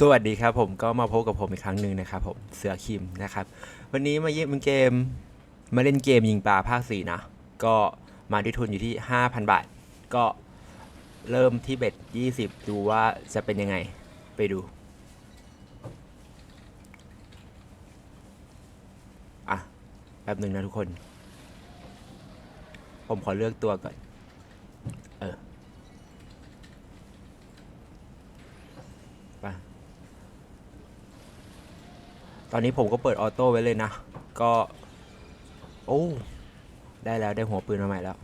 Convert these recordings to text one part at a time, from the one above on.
สวัสดีครับผมก็มาพบกับผมอีกครั้งหนึ่งนะครับผมเสือคิมนะครับ วันนี้มาเยี่ยมเกมมาเล่นเกมยิงปลาภาคสี่นะ ก็มาด้วยทุนอยู่ที่ 5,000 บาท ก็เริ่มที่เบ็ด20 ดูว่าจะเป็นยังไงไปดู อะ แป๊บหนึ่งนะทุกคน ผมขอเลือกตัวก่อน เออ ไป ต อนนี้ผมก็เปิดออโต้ไว้เลยนะ ก็ โอ้ ได้แล้วได้หัวปืนมาใหม่แล้ว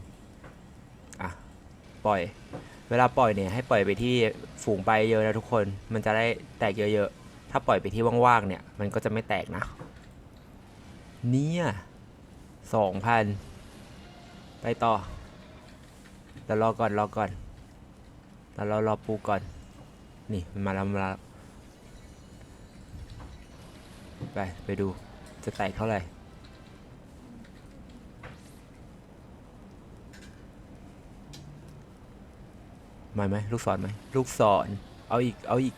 อะ ปล่อย เวลาปล่อยเนี่ยให้ปล่อยไปที่ฝูงไปเยอะนะทุกคน มันจะได้แตกเยอะๆ ถ้าปล่อยไปที่ว่างๆ เนี่ย มันก็จะไม่แตกนะ เนี่ยสองพัน ไปต่อแต่รอก่อนรอก่อนแต่เรารอปูก่อน นี่มันมาแล้วมาแล้ว ไป ไปดูจะแตกเท่าไหร่มาไหมลูกศรไหมลูกศร เอาอีก เอาอีก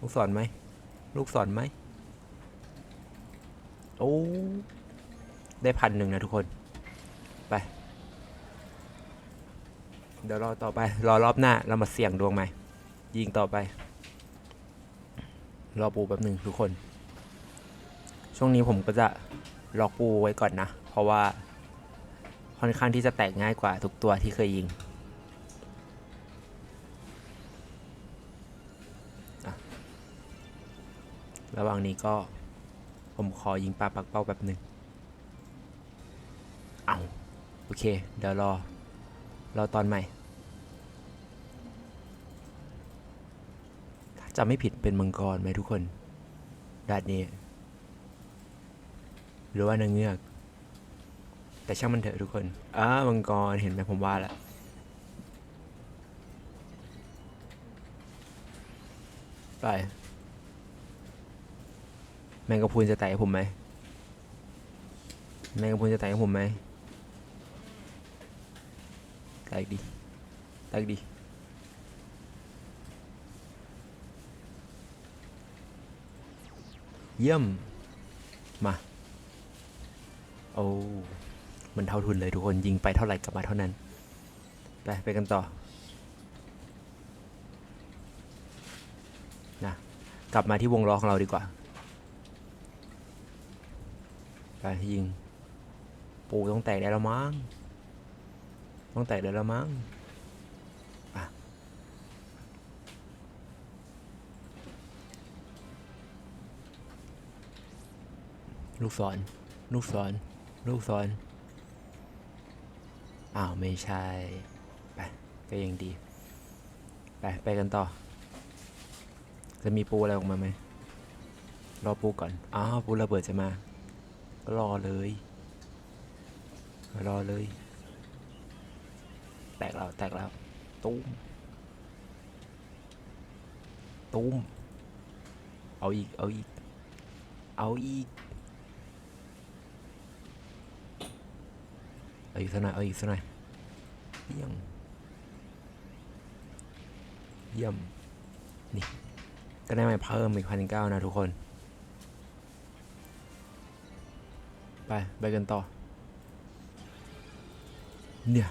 ลูกศรไหมลูกศรไหมโอ้ได้พันหนึ่งนะทุกคน ไป เดี๋ยวรอต่อไป รอรอบหน้าเรามาเสี่ยงดวงใหม่ ยิงต่อไป รอปูแป๊บหนึ่งทุกคน ช่วงนี้ผมก็จะล็อกปูไว้ก่อนนะ เพราะว่าค่อนข้างที่จะแตกง่ายกว่าทุกตัวที่เคยยิงระหว่างนี้ก็ผมขอยิงปลาปักเป้าแบบหนึ่งเอาโอเค เดี๋ยวรอ รอตอนใหม่ถ้าจะไม่ผิดเป็นมังกรไหมทุกคนด้านนี้ หรือว่านางเงือก แต่ช่างมันเถอะทุกคนอ้ามังกรเห็นไหมผมว่าล้วไป แมงกะพรุนจะแตะให้ผมไหมแมงกะพรุนจะแตะให้ผมไหมแตกดิแตกดิเยี่ยม มา อ้มันเท่าทุนเลยทุกคนยิงไปเท่าไหร่กลับมาเท่านั้น ไปไปกันต่อนะกลับมาที่วงล้อของเราดีกว่า ไปยิง ปูต้องแตกได้แล้วมั้งต้องแตกได้แล้วมั้งลูกศร ลูกศร ลูกศรอ้าวไม่ใช่ ไป ก็ยังดี ไป ไปกันต่อ จะมีปูอะไรออกมาไหม รอปูก่อน อ้าว ปูระเบิดจะมา ก็รอเลย รอเลย แตกแล้ว แตกแล้ว ตุ้ม ตุ้ม เอาอีก เอาอีก เอาอีก อีกสักหน่อยเอาอีกสักหน่อยเยี่ยมเยี่ยมนี่ก็ได้มาเพิ่มอีกพันเก้านะทุกคน ไป ไปกันต่อ เนี่ย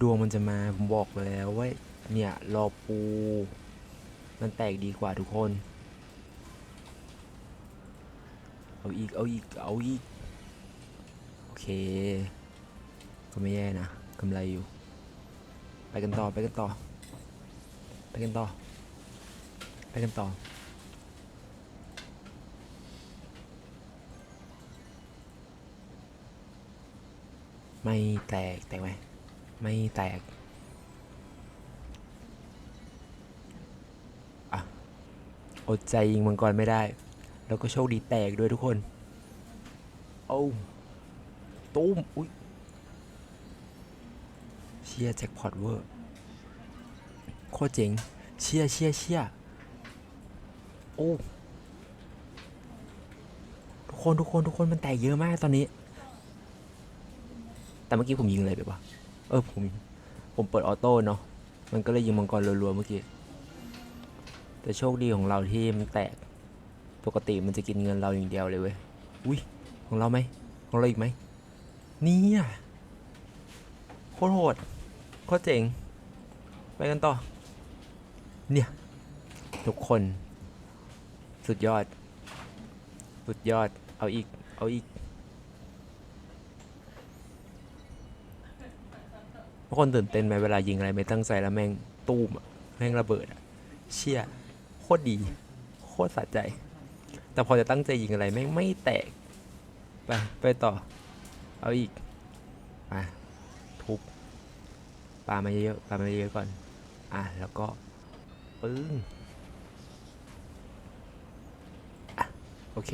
ดวงมันจะมา ผมบอกแล้วว่าเนี่ย รอปู มันแตกดีกว่าทุกคน เอาอีก เอาอีก เอาอีก เค ก็ไม่แย่นะกำไรอยู่ ไปกันต่อไปกันต่อ ไปกันต่อ ไปกันต่อ ไม่แตกแตกไหมไม่แตกอะอดใจยิงมังกรไม่ได้ แล้วก็โชคดีแตกด้วยทุกคน โอ้ ตุ้ม อุ้ยเชียแจ็คพอตเวอร์ โคตรเจ๋ง เชียเชียเชียโอ้ทุกคนทุกคนทุกคนมันแตกเยอะมากตอนนี้ แต่เมื่อกี้ผมยิงอะไรไปปะเออผมผมเปิดออโต้เนาะมันก็เลยยิงมังกรรัวๆเมื่อกี้ แต่โชคดีของเราที่มันแตก ปกติมันจะกินเงินเราอย่างเดียวเลยเว้ย อุ้ยของเราไหมของเราอีกไหม เนี่ยโคตรโหดโคตรเจ๋ง ไปกันต่อ เนี่ย ทุกคน สุดยอด สุดยอด เอาอีก เอาอีก ทุกคนตื่นเต้นไหมเวลายิงอะไรไม่ตั้งใจแล้วแม่งตูมอะแม่งระเบิดอะเชี่ยโคตรดี โคตรสะใจ แต่พอจะตั้งใจยิงอะไรแม่งไม่แตก ไป ไปต่อ เอาอีกมาทุบปลามาเยอะๆปามาเยอะๆก่อน อะ แล้วก็ปึ้งโอเค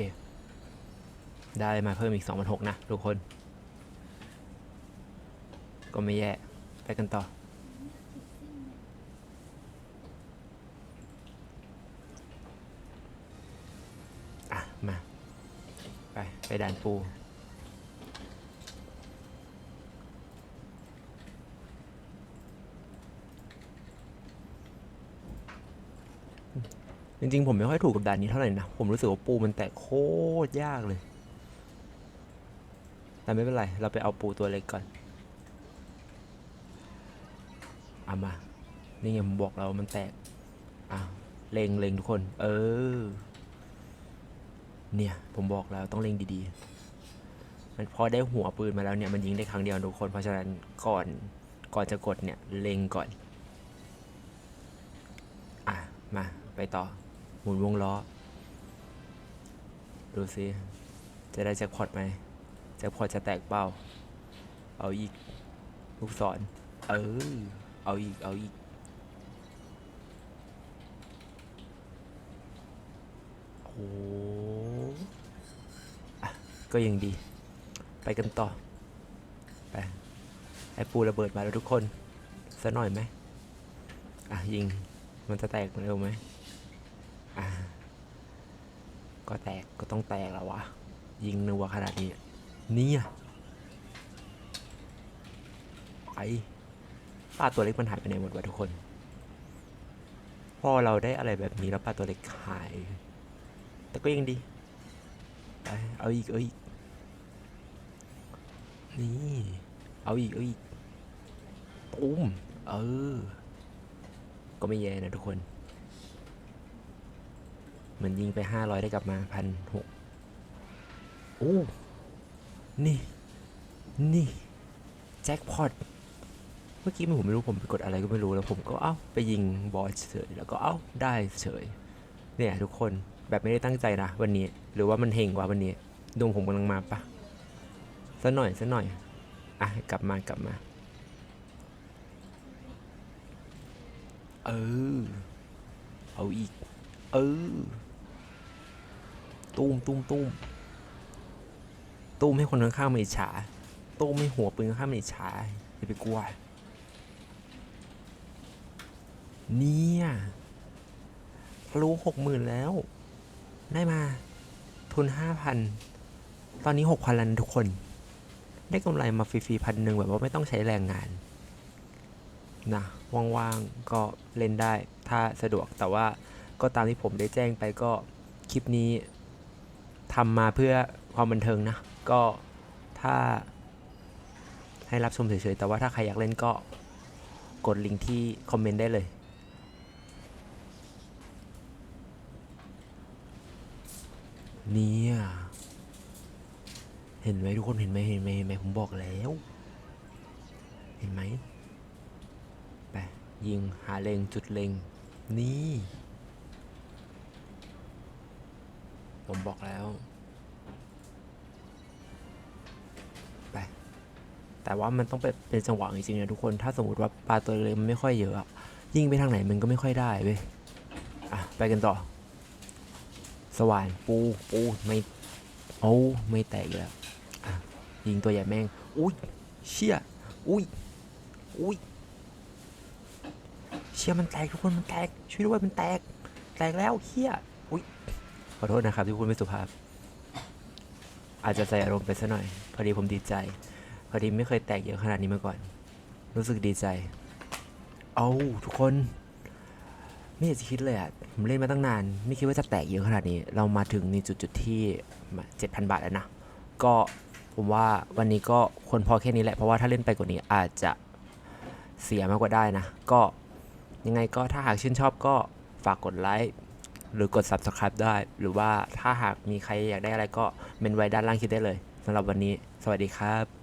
ได้มาเพิ่มอีก 2 6 0 0 นะ ทุกคน ก็ไม่แย่ ไปกันต่อ อะ มา ไป ไปด่านปู จริงๆ ผมไม่ค่อยถูกกับด่านนี้เท่าไหร่นะ ผมรู้สึกว่าปูมันแตกโคตรยากเลย แต่ไม่เป็นไร เราไปเอาปูตัวเล็กก่อนเอามา นี่ไงผมบอกเรามันแตก อะเล็งเล็งทุกคน เออ เนี่ย ผมบอกแล้วต้องเล็งดีๆ มันพอได้หัวปืนมาแล้วเนี่ย มันยิงได้ครั้งเดียวทุกคน เพราะฉะนั้นก่อน ก่อนจะกดเนี่ย เล็งก่อน อะ มา ไปต่อ หมุนวงล้อ ดูสิ จะได้แจ็คพอตไหมแจ็คพอตจะแตกเป้าเอาอีก ลูกศร เออ เอาอีก เอาอีก โอ้อะก็ยังดี ไปกันต่อ ไป ไอ้ปูระเบิดมาแล้วทุกคนสักหน่อยไหม อะ ยิง มันจะแตกเร็วไหม ก็แตกก็ต้องแตกแล้ววะ ยิงนัวขนาดนี้ เนี่ยไอปลาตัวเล็กมันหายไปไหนหมดวะทุกคน พอเราได้อะไรแบบนี้แล้วปลาตัวเล็กหาย แต่ก็ยังดีไปเอาอีกเอาอีกนี่เอาอีกเอาอีกปุ้มเออ ก็ไม่แย่นะทุกคน เหมือนยิงไปห้าร้อยได้กลับมาพันหกโอ้ นี่ นี่ แจ็คพอต เมื่อกี้ผมไม่รู้ผมไปกดอะไรก็ไม่รู้แล้วผมก็เอ้าไปยิงบอสเฉยแล้วก็เอ้าได้เฉย เนี่ยทุกคนแบบไม่ได้ตั้งใจนะวันนี้ หรือว่ามันเฮงกว่าวันนี้ดวงผมกำลังมาปะสักหน่อยสักหน่อย อะ กลับมากลับมา เออ เอาอีก เออ ตุ้มตุ้มตุ้มตุ้มให้คนข้างๆมาอิจฉาตุ้มให้หัวปืนข้างๆมาอิจฉาอย่าไปกลัว เนี่ยทะลุหกหมื่นแล้ว ได้มา ทุนห้าพันตอนนี้หกพันล้วนทุกคน ได้กำไรมาฟรีๆพันหนึ่งแบบว่าไม่ต้องใช้แรงงานนะว่างๆ ก็เล่นได้ถ้าสะดวกแต่ว่าก็ตามที่ผมได้แจ้งไปก็คลิปนี้ ทำมาเพื่อความบันเทิงนะ ก็ถ้าให้รับชมเฉยๆ แต่ว่าถ้าใครอยากเล่นก็กดลิงก์ที่คอมเมนต์ได้เลยเนี่ยเห็นไหมทุกคนเห็นไหมเห็นไหมเห็นไหมผมบอกแล้ว เห็นไหมไปยิงหาเลงจุดเลงนี่ ผมบอกแล้ว ไป แต่ว่ามันต้องเป็นเป็นจังหวะจริงๆนะทุกคน ถ้าสมมติว่าปลาตัวเล็กมันไม่ค่อยเยอะอะยิงไปทางไหนมันก็ไม่ค่อยได้เว้ย อะ ไปกันต่อ สว่านปูปูไม่โอ้ไม่แตกอีกแล้วอะยิงตัวใหญ่แม่ง อุ้ย เชี่ย อุ้ย อุ้ย เชี่ยมันแตกทุกคนมันแตก ช่วยด้วยมันแตก แตกแล้วเฮียอุ้ย ขอโทษนะครับที่พูดไม่สุภาพ อาจจะใส่อารมณ์ไปซะหน่อย พอดีผมดีใจ พอดีไม่เคยแตกเยอะขนาดนี้มาก่อน รู้สึกดีใจ เอาทุกคน ไม่อยากจะคิดเลยอะผมเล่นมาตั้งนาน ไม่คิดว่าจะแตกเยอะขนาดนี้ เรามาถึงในจุดจุดๆที่เจ็ดพันบาทแล้วนะ ก็ผมว่าวันนี้ก็ควรพอแค่นี้แหละ เพราะว่าถ้าเล่นไปกว่านี้อาจจะเสียมากกว่าได้นะ ก็ยังไงก็ถ้าหากชื่นชอบก็ฝากกดไลค์ หรือกด subscribe ได้ หรือว่าถ้าหากมีใครอยากได้อะไรก็เมนไว้ด้านล่างคลิปได้เลยสำหรับวันนี้ สวัสดีครับ